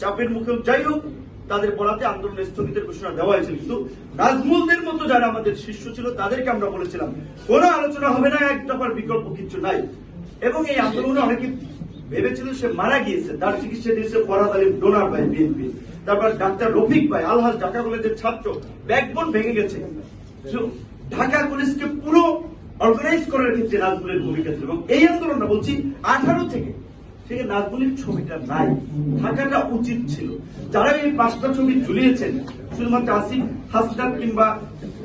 চাপের মুখে যাই হোক, তাদের বলাতে আন্দোলন স্থগিতের ঘোষণা দেওয়া হয়েছিল কিন্তু নাজমুলদের মতো যারা আমাদের শিষ্য ছিল, তাদেরকে আমরা বলেছিলাম, কোন আলোচনা হবে না, এক দফার বিকল্প কিছু নাই। এবং এই আন্দোলনে অনেকে ভেবেছিল সে মারা গিয়েছে। তার চিকিৎসা দিয়েছে ফরাদ আলী ডোনার ভাই, বিএনপি। তারপর ডাক্তার রফিক ভাই, আলহাজ ঢাকা কলেজের ছাত্র। ব্যাকবোন ভেঙে গেছে। ঢাকা কলেজকে পুরো অর্গানাইজ করার ক্ষেত্রে নাজমুলের ভূমিকা ছিল। এবং এই আন্দোলনটা বলছি আঠারো থেকে থেকে নাজমুলের ছবিটা নাই। থাকাটা উচিত ছিল। যারা এই পাঁচটা ছবি ঝুলিয়েছেন, শুধুমাত্র আসিফ, হাসনাত কিংবা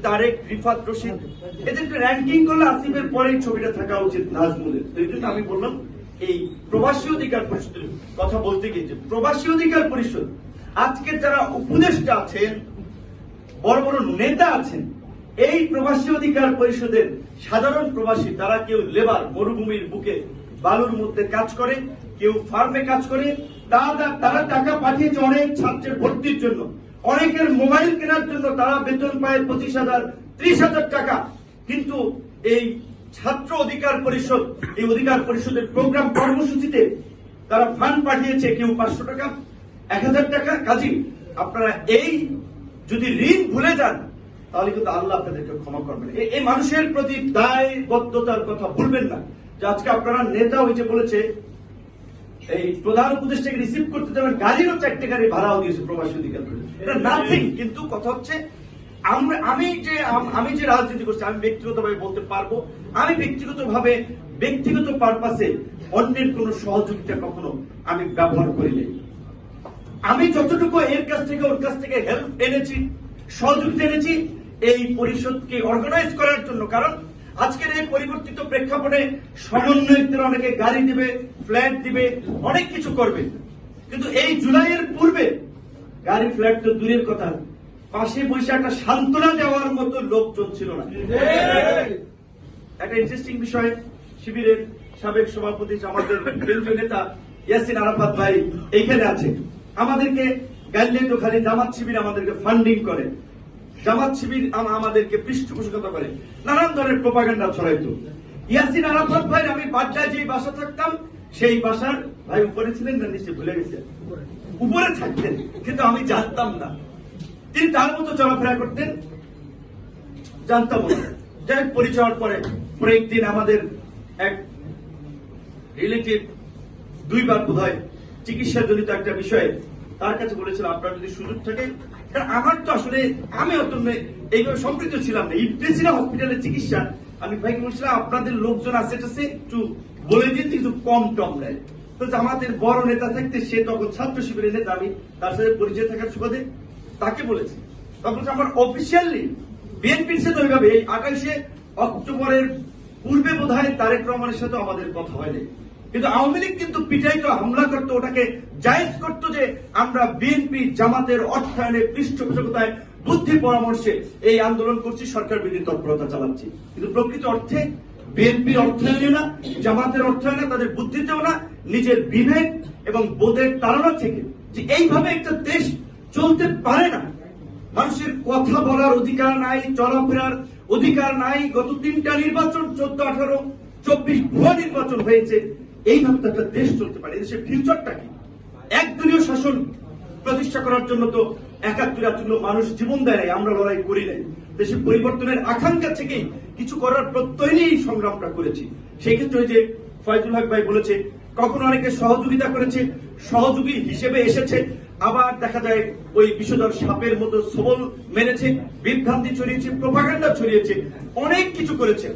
তারেক, রিফাত রশিদ, এদেরকে র্যাঙ্কিং করলে আসিফের পরে এই ছবিটা থাকা উচিত নাজমুলের। এই জন্য আমি বললাম, এই প্রবাসী অধিকার পরিষদের কথা বলতে গিয়েছে প্রবাসী অধিকার পরিষদ আজকের যারা উপদেষ্টা আছেন, বড় বড় নেতা আছেন, এই প্রবাসী অধিকার পরিষদের সাধারণ প্রবাসী, তারা কেউ লেবার, মরুভূমির বুকে বালুর মধ্যে কাজ করে কেউ ফার্মে কাজ করে, তারা টাকা পাঠিয়েছে অনেক ছাত্রের ভর্তির জন্য। অনেকের মোবাইল কেনার জন্য তারা বেতন পায় পঁচিশ হাজার, ত্রিশ হাজার টাকা। কিন্তু এই ছাত্র অধিকার পরিষদ, এই অধিকার পরিষদের প্রোগ্রাম কর্মসূচিতে তারা ফান্ড পাঠিয়েছে কেউ পাঁচশো টাকা, এক হাজার টাকা। কাজী, আপনারা এই যদি ঋণ ভুলে যান, তাহলে কিন্তু আল্লাহ আপনাদেরকে ক্ষমা করবেন। এই মানুষের প্রতি দায়বদ্ধতার কথা ভুলবেন না। যে আজকে আপনারা নেতা হয়েছে বলেছে এই প্রধান উপদেষ্টাকে রিসিভ করতে যাবেন গাড়িরও চারটে গাড়ি ভাড়াও দিয়েছে প্রবাসী অধিকার এটা নাথিং কিন্তু কথা হচ্ছে, আমরা আমি যে আমি যে রাজনীতি করছি, আমি ব্যক্তিগতভাবে বলতে পারব, আমি ব্যক্তিগতভাবে ব্যক্তিগত পারপাসে অন্যের কোন সহযোগিতা কখনো আমি ব্যবহার করি নাই। আমি যতটুকু এর কাছ থেকে, ওর কাছ থেকে হেল্প এনেছি, সহযোগিতা এনেছি, এই পরিষদকে অর্গানাইজ করার জন্য কারণ আজকের এই পরিবর্তিত প্রেক্ষাপটে সমন্বয়কদের অনেকে গাড়ি দিবে, ফ্ল্যাট দিবে, অনেক কিছু করবে। কিন্তু এই জুলাইয়ের পূর্বে গাড়ি, ফ্ল্যাট তো দূরের কথা, পাশে বসে একটা সান্ত্বনা দেওয়ার মতো লোকজন ছিল না। একটা ইন্টারেস্টিং বিষয়, শিবিরের সাবেক সভাপতি আমাদের কেন্দ্রীয় নেতা ইয়াসিন আরাফাত ভাই এইখানে আছে। আমাদেরকে গাইলে তো খালি জামাত শিবির আমাদেরকে ফান্ডিং করে। জামাত শিবির আম- আমাদেরকে পৃষ্ঠপোষকতা করে। নানান ধরনের প্রপাগান্ডা ছড়াইতো। ইয়াসিন আরাফাত ভাই, আমি বাড্ডায় যে বাসা থাকতাম, সেই বাসার ভাই উপরে ছিলেন না, নিচে ভুলে গেছে উপরে থাকতেন, কিন্তু আমি জানতাম না। তিনি তার মতো চলাফেরা করতেন, জানতাম না। যাই পরিচয় পরে একদিন আমাদের এক রিলেটিভ দুইবার বোধ হয় চিকিৎসা জনিত একটা বিষয়ে তার কাছে বলেছিল, আপনার যদি সুযোগ থাকে আমার তো আসলে, আমি অত নে- এইভাবে সম্পৃক্ত ছিলাম না। ইবনেসিনা হসপিটালের চিকিৎসা। আমি ভাইকে বলছিলাম, আপনাদের লোকজন আছে একটু বলে দিন কিছু কম টম নেয়। তো আমাদের বড় নেতা থাকতে সে তখন ছাত্র শিবিরের নেতা, আমি তার সাথে পরিচয় থাকার সুবাদে তাকে বলেছি। তখন আমার অফিসিয়ালি বিএনপির সাথে ওইভাবে এই আঠাইশে অক্টোবরের পূর্বে বোধ হয় তারেক রহমানের সাথে আমাদের কথা হয়নি। কিন্তু আওয়ামী লীগ কিন্তু পিটাইতো, হামলা করতো, ওটাকে জায়েজ করতো যে আমরা বিএনপি জামাতের অর্থায়নে পৃষ্ঠপোষকতায় বুদ্ধি পরামর্শে এই আন্দোলন করছি, সরকার বিরোধী তৎপরতা চালাচ্ছি। কিন্তু প্রকৃত অর্থে বিএনপির অর্থায়নে না, জামাতের অর্থায়নে তাদের বুদ্ধিতেও না, নিজের বিবেক এবং বোধের তাড়না থেকে যে এইভাবে একটা দেশ চলতে পারে না। মানুষের কথা বলার অধিকার নাই, চলাফেরার অধিকার নাই। গত তিনটা নির্বাচন, চোদ্দ, আঠারো, চব্বিশ ভুয়া নির্বাচন হয়েছে। এইভাবে তো একটা দেশ চলতে পারে দেশের ফিউচারটা কি? একদলীয় শাসন প্রতিষ্ঠা করার জন্য তো একাত্তর এতগুলো মানুষ জীবন দেয় নাই, আমরা লড়াই করি নাই। দেশের পরিবর্তনের আকাঙ্ক্ষা থেকেই কিছু করার প্রত্যয় নিয়েই সংগ্রামটা করেছি। সেই ক্ষেত্রে ওই যে ফয়জুল হক ভাই বলেছে, কখনো অনেকে সহযোগিতা করেছে, সহযোগী হিসেবে এসেছে, আবার দেখা যায় ওই বিষধর সাপের মতো সবল মেরেছে, বিভ্রান্তি ছড়িয়েছে প্রপাগান্ডা ছড়িয়েছে, অনেক কিছু করেছে।